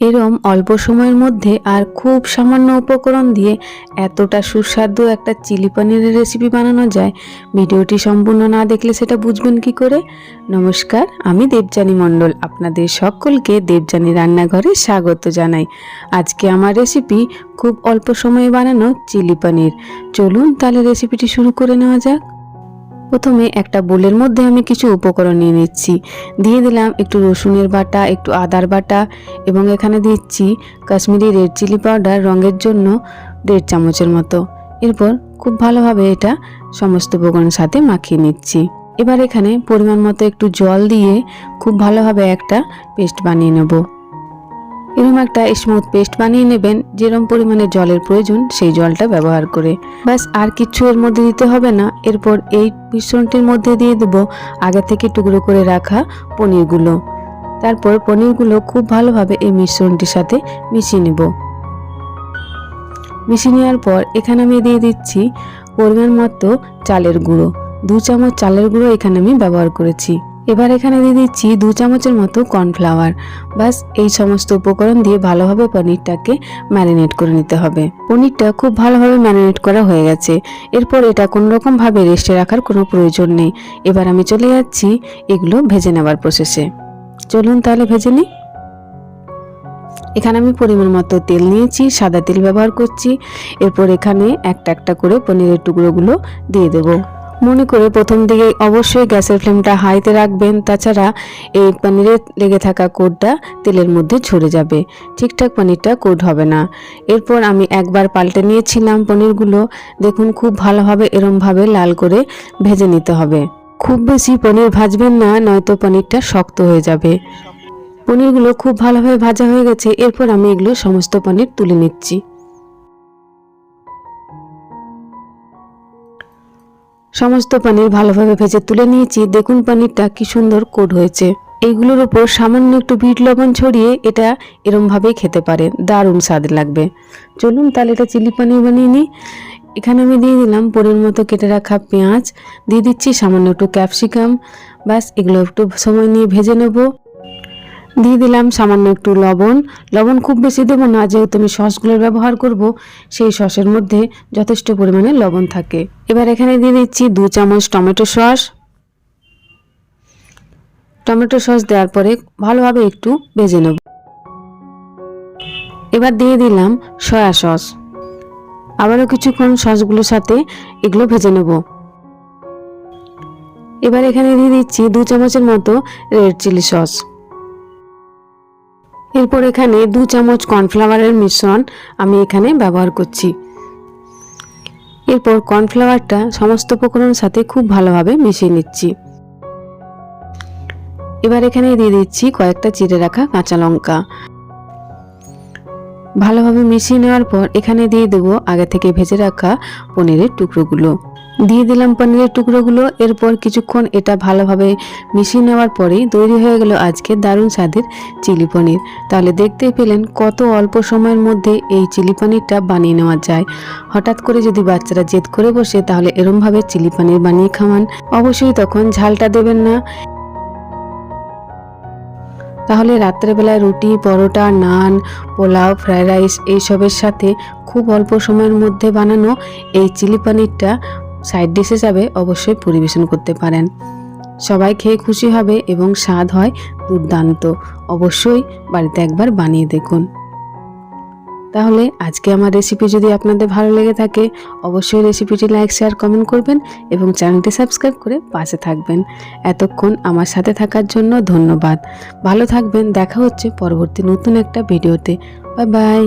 এরম অল্প সময়ের মধ্যে আর খুব সামান্য উপকরণ দিয়ে এতটা সুস্বাদু একটা চিলি পনিরের রেসিপি বানানো যায়, ভিডিওটি সম্পূর্ণ না দেখলে সেটা বুঝবেন কি করে? নমস্কার, আমি দেবযানী মণ্ডল, আপনাদের সকলকে দেবযানী রান্নাঘরে স্বাগত জানাই। আজকে আমার রেসিপি খুব অল্প সময়ে বানানো চিলি পনির। চলুন তাহলে রেসিপিটি শুরু করে নেওয়া যাক। প্রথমে একটা বোলের মধ্যে আমি কিছু উপকরণ নিয়ে নিচ্ছি। দিয়ে দিলাম একটু রসুনের বাটা, একটু আদার বাটা এবং এখানে দিচ্ছি কাশ্মীরি রেড চিলি পাউডার রঙের জন্য দেড় চামচের মতো। এরপর খুব ভালোভাবে এটা সমস্ত উপকরণের সাথে মাখিয়ে নিচ্ছি। এবার এখানে পরিমাণ মতো একটু জল দিয়ে খুব ভালোভাবে একটা পেস্ট বানিয়ে নেব। এরকম একটা স্মুথ পেস্ট বানিয়ে নেবেন যেরকম পরিমাণে জলের প্রয়োজন সেই জলটা ব্যবহার করে। ব্যাস, আর কিছু এর মধ্যে দিতে হবে না। এরপর এই মিশ্রণটির মধ্যে দিয়ে দেবো আগে থেকে টুকরো করে রাখা পনিরগুলো। তারপর পনিরগুলো খুব ভালোভাবে এই মিশ্রণটির সাথে মিশিয়ে নেব। মিশিয়ে নেওয়ার পর এখানে আমি দিয়ে দিচ্ছি পরিমাণ মতো চালের গুঁড়ো। দু চামচ চালের গুঁড়ো এখানে আমি ব্যবহার করেছি। এবার এখানে দিয়ে দিচ্ছি দু চামচের মতো কর্নফ্লাওয়ার। ব্যাস, এই সমস্ত উপকরণ দিয়ে ভালোভাবে পনিরটাকে ম্যারিনেট করে নিতে হবে। পনিরটা খুব ভালোভাবে ম্যারিনেট করা হয়ে গেছে। এরপর এটা কোনো রকমভাবে রেস্টে রাখার কোনো প্রয়োজন নেই। এবার আমি চলে যাচ্ছি এগুলো ভেজে নেওয়ার প্রসেসে চলুন তাহলে ভেজে নিই। এখানে আমি পরিমাণ মতো তেল নিয়েছি, সাদা তেল ব্যবহার করছি। এরপর এখানে একটা একটা করে পনিরের টুকরোগুলো দিয়ে দেবো। মনে করে প্রথম দিকে অবশ্যই গ্যাসের ফ্লেমটা হাইতে রাখবেন। তাছাড়া এই পনিরের লেগে থাকা কোডটা তেলের মধ্যে ঝরে যাবে। ঠিকঠাক পনিরটা কোড হবে না। এরপর আমি একবার পাল্টে নিয়েছিলাম পনিরগুলো। দেখুন, খুব ভালোভাবে এরমভাবে লাল করে ভেজে নিতে হবে। খুব বেশি পনির ভাজবেন না, নয়তো পনিরটা শক্ত হয়ে যাবে। পনিরগুলো খুব ভালোভাবে ভাজা হয়ে গেছে। এরপর আমি এগুলো সমস্ত পনির তুলে নিচ্ছি। সমস্ত পানির ভালোভাবে ভেজে তুলে নিয়েছি। দেখুন পানিরটা কি সুন্দর কোড হয়েছে। এইগুলোর উপর সামান্য একটু বিট লবণ ছড়িয়ে এটা এরমভাবেই খেতে পারে দারুণ স্বাদ লাগবে। চলুন তাহলে এটা চিলি পানির বানিয়ে নিই। এখানে আমি দিয়ে দিলাম পরের মতো কেটে রাখা পেঁয়াজ। দিয়ে দিচ্ছি সামান্য একটু ক্যাপসিকাম। ব্যাস, এগুলো একটু সময় নিয়ে ভেজে নেব। দিয়ে দিলাম সামান্য একটু লবণ। লবণ খুব বেশি দেবো না, যেহেতু আমি সসগুলোর ব্যবহার করব, সেই সসের মধ্যে যথেষ্ট পরিমাণে লবণ থাকে। এবার এখানে দিয়ে দিচ্ছি দু চামচ টমেটো সস। টমেটো সস দেওয়ার পরে ভালোভাবে একটু ভেজে নেব। এবার দিয়ে দিলাম সয়া সস। আবারও কিছুক্ষণ সসগুলোর সাথে এগুলো ভেজে নেব। এবার এখানে দিয়ে দিচ্ছি দু চামচের মতো রেড চিলি সস। এরপর এখানে দু চামচ কর্নফ্লাওয়ারের মিশ্রণ আমি এখানে ব্যবহার করছি। এরপর কর্নফ্লাওয়ারটা সমস্ত উপকরণের সাথে খুব ভালোভাবে মিশিয়ে নিচ্ছি। এবার এখানে দিয়ে দিচ্ছি কয়েকটা চিড়ে রাখা কাঁচা লঙ্কা। ভালোভাবে মিশিয়ে নেওয়ার পর এখানে দিয়ে দেবো আগে থেকে ভেজে রাখা পনিরের টুকরোগুলো। দিয়ে দিলাম পনিরের টুকরোগুলো, এরপর কিছুক্ষণ এটা ভালোভাবে মিশিয়ে নেওয়ার পরেই তৈরি হয়ে গেল আজকে দারুণ স্বাদের চিলি পনির। তাহলে দেখতেই পেলেন কত অল্প সময়ের মধ্যে এই চিলি পনিরটা বানিয়ে নেওয়া যায়। হঠাৎ করে যদি বাচ্চারা জেদ করে বসে, তাহলে এরমভাবে চিলি পনির বানিয়ে খাওয়ান। অবশ্যই তখন ঝালটা দেবেন না। তাহলে রাত্রেবেলায় রুটি, পরোটা, নান, পোলাও ফ্রায়েড রাইস, এইসবের সাথে খুব অল্প সময়ের মধ্যে বানানো এই চিলি পনিরটা সাইড ডিশ হিসাবে অবশ্যই পরিবেশন করতে পারেন। সবাই খেয়ে খুশি হবে এবং স্বাদ হয় দুর্দান্ত। অবশ্যই বাড়িতে একবার বানিয়ে দেখুন। তাহলে আজকে আমার রেসিপি যদি আপনাদের ভালো লেগে থাকে, অবশ্যই রেসিপিটি লাইক শেয়ার কমেন্ট করবেন এবং চ্যানেলটি সাবস্ক্রাইব করে পাশে থাকবেন। এতক্ষণ আমার সাথে থাকার জন্য ধন্যবাদ। ভালো থাকবেন, দেখা হচ্ছে পরবর্তী নতুন একটা ভিডিওতে বাই বাই